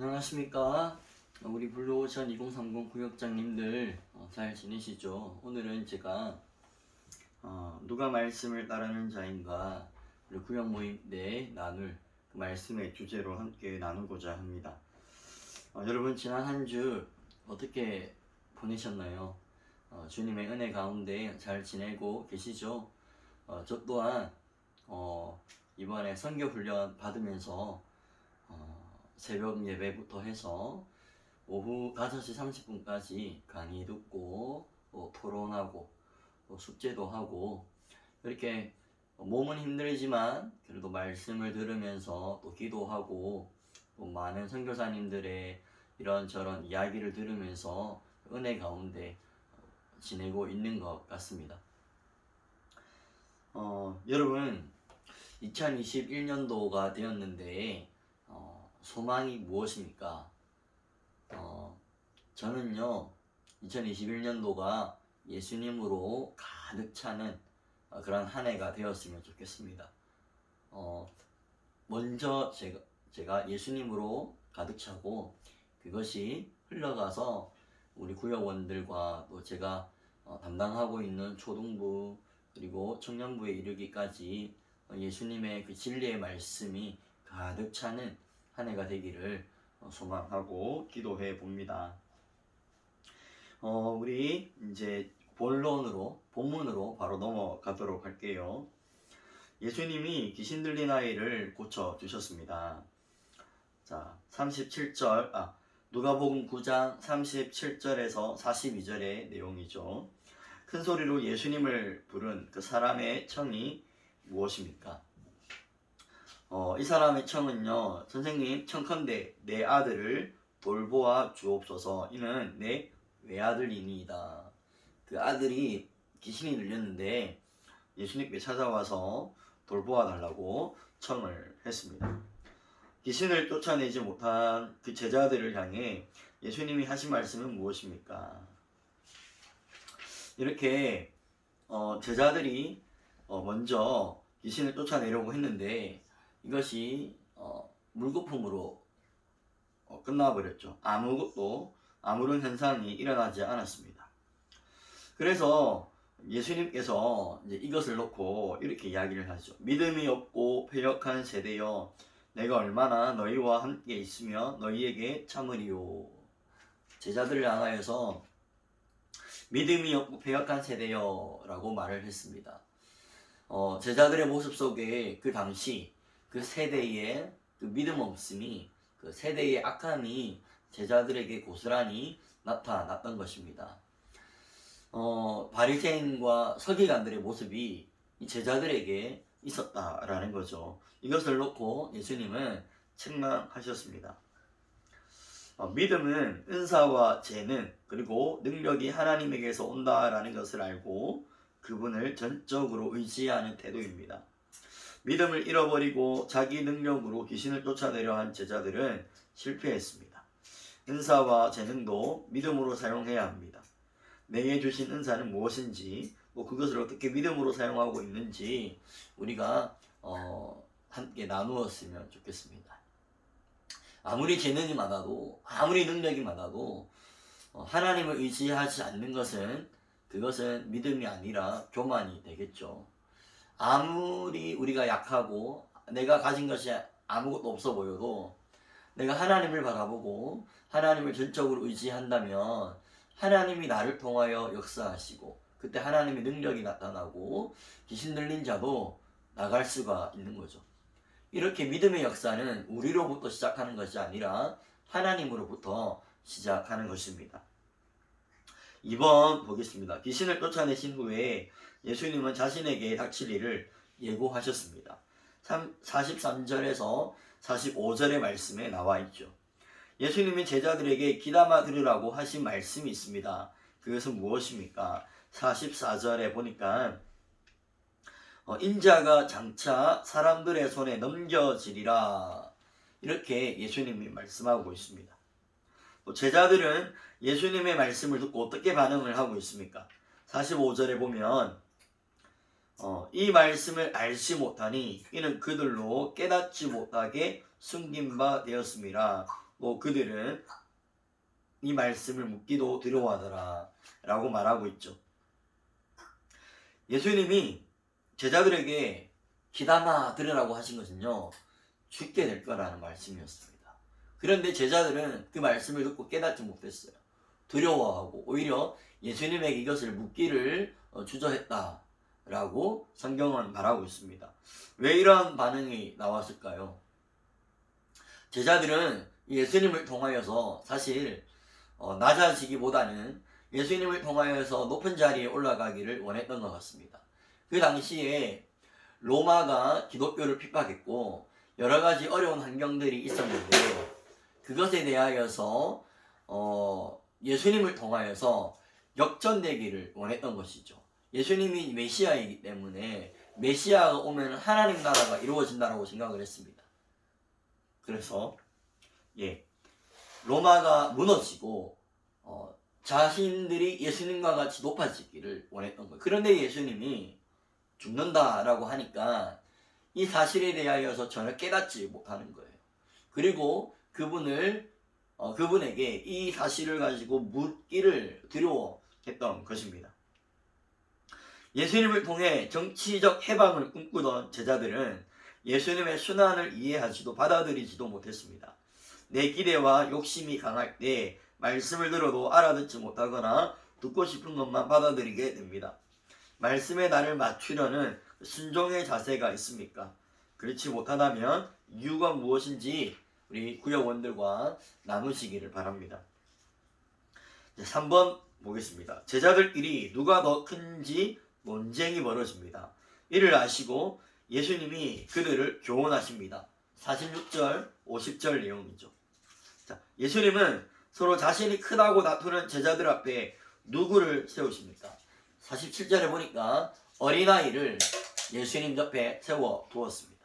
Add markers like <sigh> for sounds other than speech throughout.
안녕하십니까. 우리 블루오션 2030 구역장님들 어, 잘 지내시죠? 오늘은 제가 어, 누가 말씀을 따르는 자인가 우리 구역 모임 내 나눌 그 말씀의 주제로 함께 나누고자 합니다. 어, 여러분 지난 한 주 어떻게 보내셨나요? 어, 주님의 은혜 가운데 잘 지내고 계시죠? 어, 저 또한 어, 이번에 선교 훈련 받으면서 어, 새벽 예배부터 해서 오후 5시 30분까지 강의 듣고 또 토론하고 또 숙제도 하고 이렇게 몸은 힘들지만 그래도 말씀을 들으면서 또 기도하고 또 많은 선교사님들의 이런저런 이야기를 들으면서 은혜 가운데 지내고 있는 것 같습니다. 어, 여러분 2021년도가 되었는데 어, 소망이 무엇입니까? 어, 저는요, 2021년도가 예수님으로 가득 차는 어, 그런 한 해가 되었으면 좋겠습니다. 어, 먼저 제가, 제가 예수님으로 가득 차고 그것이 흘러가서 우리 구역원들과 또 제가 어, 담당하고 있는 초등부 그리고 청년부에 이르기까지 어, 예수님의 그 진리의 말씀이 가득 차는 한 해가 되기를 어, 소망하고 기도해 봅니다. 어, 우리 이제 본론으로 본문으로 바로 넘어가도록 할게요. 예수님이 귀신 들린 아이를 고쳐 주셨습니다. 자, 37절 아 누가복음 9장 37절에서 42절의 내용이죠. 큰 소리로 예수님을 부른 그 사람의 청이 무엇입니까? 어, 이 사람의 청은요, 선생님, 청컨대 내 아들을 돌보아 주옵소서. 이는 내 외아들이니이다. 그 아들이 귀신이 들렸는데 예수님께 찾아와서 돌보아 달라고 청을 했습니다. 귀신을 쫓아내지 못한 그 제자들을 향해 예수님이 하신 말씀은 무엇입니까? 이렇게 어, 제자들이 어, 먼저 귀신을 쫓아내려고 했는데 이것이 어, 물거품으로 어, 끝나버렸죠. 아무것도 아무런 현상이 일어나지 않았습니다. 그래서 예수님께서 이제 이것을 놓고 이렇게 이야기를 하죠. 믿음이 없고 패역한 세대여, 내가 얼마나 너희와 함께 있으며 너희에게 참으리요. 제자들을 향하여서 믿음이 없고 패역한 세대여라고 말을 했습니다. 어, 제자들의 모습 속에 그 당시 그 세대의 그 믿음 없음이 그 세대의 악함이 제자들에게 고스란히 나타났던 것입니다. 어, 바리새인과 서기관들의 모습이 이 제자들에게 있었다라는 거죠. 이것을 놓고 예수님은 책망하셨습니다. 어, 믿음은 은사와 재능 그리고 능력이 하나님에게서 온다라는 것을 알고 그분을 전적으로 의지하는 태도입니다. 믿음을 잃어버리고 자기 능력으로 귀신을 쫓아내려 한 제자들은 실패했습니다. 은사와 재능도 믿음으로 사용해야 합니다. 내게 주신 은사는 무엇인지, 뭐 그것을 어떻게 믿음으로 사용하고 있는지 우리가 어, 함께 나누었으면 좋겠습니다. 아무리 재능이 많아도, 아무리 능력이 많아도 어, 하나님을 의지하지 않는 것은 그것은 믿음이 아니라 교만이 되겠죠. 아무리 우리가 약하고 내가 가진 것이 아무것도 없어 보여도 내가 하나님을 바라보고 하나님을 전적으로 의지한다면 하나님이 나를 통하여 역사하시고 그때 하나님의 능력이 나타나고 귀신 들린 자도 나갈 수가 있는 거죠. 이렇게 믿음의 역사는 우리로부터 시작하는 것이 아니라 하나님으로부터 시작하는 것입니다. 2번 보겠습니다. 귀신을 쫓아내신 후에 예수님은 자신에게 닥칠 일을 예고하셨습니다. 43절에서 45절의 말씀에 나와 있죠. 예수님이 제자들에게 귀담아 들으라고 하신 말씀이 있습니다. 그것은 무엇입니까? 44절에 보니까 어, 인자가 장차 사람들의 손에 넘겨지리라 이렇게 예수님이 말씀하고 있습니다. 또 제자들은 예수님의 말씀을 듣고 어떻게 반응을 하고 있습니까? 45절에 보면 어, 이 말씀을 알지 못하니 이는 그들로 깨닫지 못하게 숨긴 바 되었습니다. 또 그들은 이 말씀을 묻기도 두려워하더라 라고 말하고 있죠. 예수님이 제자들에게 기다마 들으라고 하신 것은요 죽게 될 거라는 말씀이었습니다. 그런데 제자들은 그 말씀을 듣고 깨닫지 못했어요. 두려워하고 오히려 예수님에게 이것을 묻기를 어, 주저했다라고 성경은 말하고 있습니다. 왜 이러한 반응이 나왔을까요? 제자들은 예수님을 통하여서 사실 어, 낮아지기보다는 예수님을 통하여서 높은 자리에 올라가기를 원했던 것 같습니다. 그 당시에 로마가 기독교를 핍박했고 여러 가지 어려운 환경들이 있었는데 그것에 대하여서 어, 예수님을 통하여서 역전되기를 원했던 것이죠. 예수님이 메시아이기 때문에 메시아가 오면 하나님 나라가 이루어진다라고 생각을 했습니다. 그래서 예 로마가 무너지고 어, 자신들이 예수님과 같이 높아지기를 원했던 거예요. 그런데 예수님이 죽는다라고 하니까 이 사실에 대하여서 전혀 깨닫지 못하는 거예요. 그리고 그분을 어, 그분에게 이 사실을 가지고 묻기를 두려워했던 것입니다. 예수님을 통해 정치적 해방을 꿈꾸던 제자들은 예수님의 순환을 이해하지도 받아들이지도 못했습니다. 내 기대와 욕심이 강할 때 말씀을 들어도 알아듣지 못하거나 듣고 싶은 것만 받아들이게 됩니다. 말씀에 나를 맞추려는 순종의 자세가 있습니까? 그렇지 못하다면 이유가 무엇인지 우리 구역원들과 나누시기를 바랍니다. 3번 보겠습니다. 제자들끼리 누가 더 큰지 논쟁이 벌어집니다. 이를 아시고 예수님이 그들을 교훈하십니다. 46절, 50절 내용이죠. 자, 예수님은 서로 자신이 크다고 다투는 제자들 앞에 누구를 세우십니까? 47절에 보니까 어린아이를 예수님 옆에 세워 두었습니다.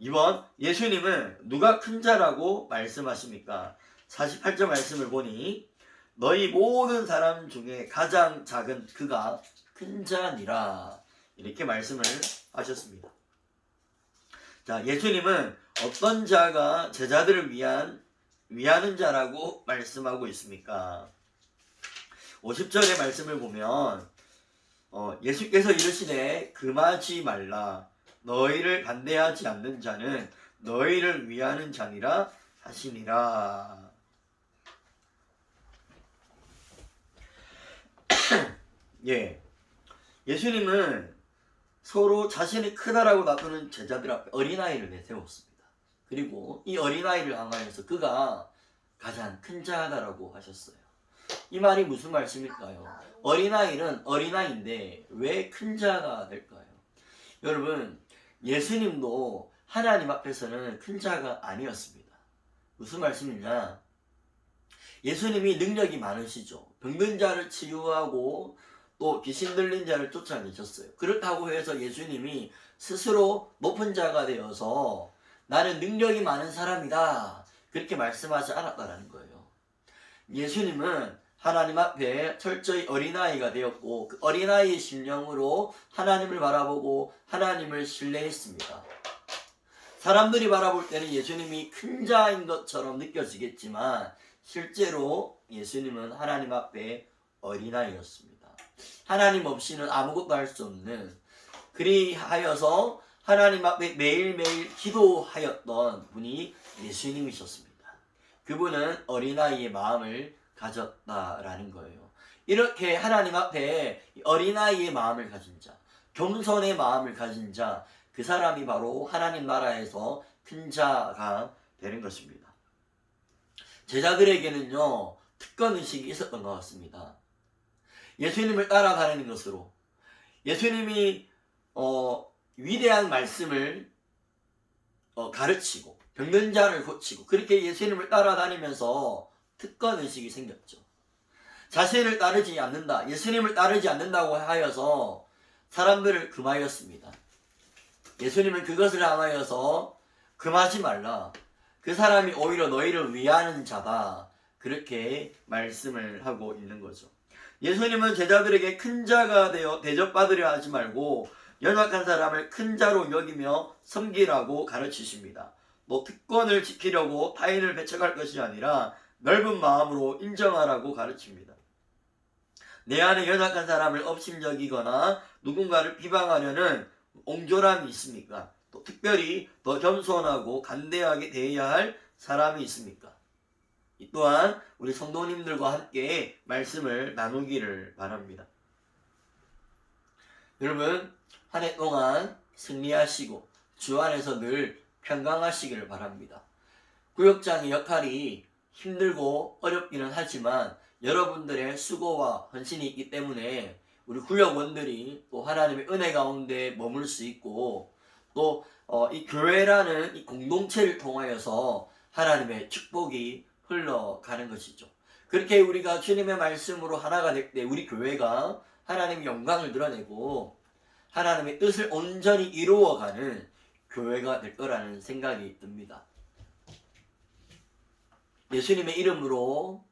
2번 예수님은 누가 큰 자라고 말씀하십니까? 48절 말씀을 보니 너희 모든 사람 중에 가장 작은 그가 큰 자니라 이렇게 말씀을 하셨습니다. 자, 예수님은 어떤 자가 제자들을 위한 위하는 자라고 말씀하고 있습니까? 50절의 말씀을 보면 어, 예수께서 이르시되 금하지 말라 너희를 반대하지 않는 자는 너희를 위하는 자니라 하시니라. <clears throat> 예. 예수님은 서로 자신이 크다라고 나타는 제자들 앞에 어린아이를 내세웠습니다. 그리고 이 어린아이를 향하여서 그가 가장 큰 자다라고 하셨어요. 이 말이 무슨 말씀일까요? 어린아이는 어린아이인데 왜 큰 자가 될까요? 여러분, 예수님도 하나님 앞에서는 큰 자가 아니었습니다. 무슨 말씀이냐? 예수님이 능력이 많으시죠. 병든 자를 치유하고 또 귀신 들린 자를 쫓아내셨어요. 그렇다고 해서 예수님이 스스로 높은 자가 되어서 나는 능력이 많은 사람이다. 그렇게 말씀하지 않았다라는 거예요. 예수님은 하나님 앞에 철저히 어린아이가 되었고 그 어린아이의 심령으로 하나님을 바라보고 하나님을 신뢰했습니다. 사람들이 바라볼 때는 예수님이 큰 자인 것처럼 느껴지겠지만 실제로 예수님은 하나님 앞에 어린아이였습니다. 하나님 없이는 아무것도 할 수 없는 그리하여서 하나님 앞에 매일매일 기도하였던 분이 예수님이셨습니다. 그분은 어린아이의 마음을 가졌다라는 거예요. 이렇게 하나님 앞에 어린아이의 마음을 가진 자, 겸손의 마음을 가진 자, 그 사람이 바로 하나님 나라에서 큰 자가 되는 것입니다. 제자들에게는요, 특권 의식이 있었던 것 같습니다. 예수님을 따라다니는 것으로 예수님이 어, 위대한 말씀을 어, 가르치고 병든 자를 고치고 그렇게 예수님을 따라다니면서 특권 의식이 생겼죠. 자신을 따르지 않는다, 예수님을 따르지 않는다고 하여서 사람들을 금하였습니다. 예수님은 그것을 향하여서 금하지 말라. 그 사람이 오히려 너희를 위하는 자다. 그렇게 말씀을 하고 있는 거죠. 예수님은 제자들에게 큰 자가 되어 대접받으려 하지 말고 연약한 사람을 큰 자로 여기며 섬기라고 가르치십니다. 뭐 특권을 지키려고 타인을 배척할 것이 아니라 넓은 마음으로 인정하라고 가르칩니다. 내 안에 연약한 사람을 업신여기거나 누군가를 비방하려는 옹졸함이 있습니까? 또 특별히 더 겸손하고 간대하게 대해야 할 사람이 있습니까? 이 또한 우리 성도님들과 함께 말씀을 나누기를 바랍니다. 여러분 한 해 동안 승리하시고 주 안에서 늘 평강하시기를 바랍니다. 구역장의 역할이 힘들고 어렵기는 하지만 여러분들의 수고와 헌신이 있기 때문에 우리 구역원들이 또 하나님의 은혜 가운데 머물 수 있고 또이 교회라는 이 공동체를 통하여서 하나님의 축복이 흘러가는 것이죠. 그렇게 우리가 주님의 말씀으로 하나가 될 때 우리 교회가 하나님의 영광을 드러내고 하나님의 뜻을 온전히 이루어가는 교회가 될 거라는 생각이 듭니다. 예수님의 이름으로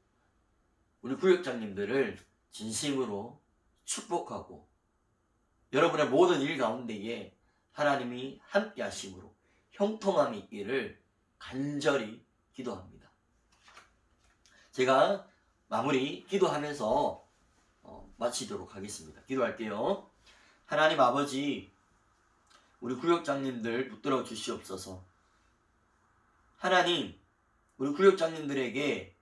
우리 구역장님들을 진심으로 축복하고 여러분의 모든 일 가운데에 하나님이 함께 하심으로 형통함이 있기를 간절히 기도합니다. 제가 마무리 기도하면서 어, 마치도록 하겠습니다. 기도할게요. 하나님 아버지, 우리 구역장님들 붙들어 주시옵소서. 하나님, 우리 구역장님들에게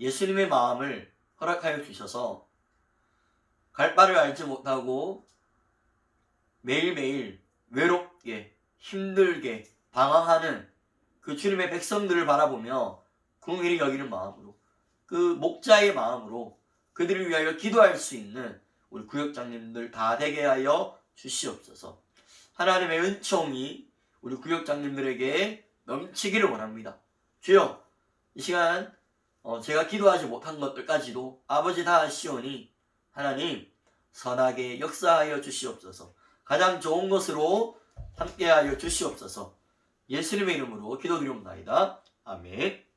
예수님의 마음을 허락하여 주셔서 갈 바를 알지 못하고 매일매일 외롭게 힘들게 방황하는 그 주님의 백성들을 바라보며 궁일이 여기는 마음으로 그 목자의 마음으로 그들을 위하여 기도할 수 있는 우리 구역장님들 다 되게 하여 주시옵소서. 하나님의 은총이 우리 구역장님들에게 넘치기를 원합니다. 주여, 이 시간 어, 제가 기도하지 못한 것들까지도 아버지 다 아시오니 하나님 선하게 역사하여 주시옵소서. 가장 좋은 것으로 함께하여 주시옵소서. 예수님의 이름으로 기도드리옵나이다. 아멘.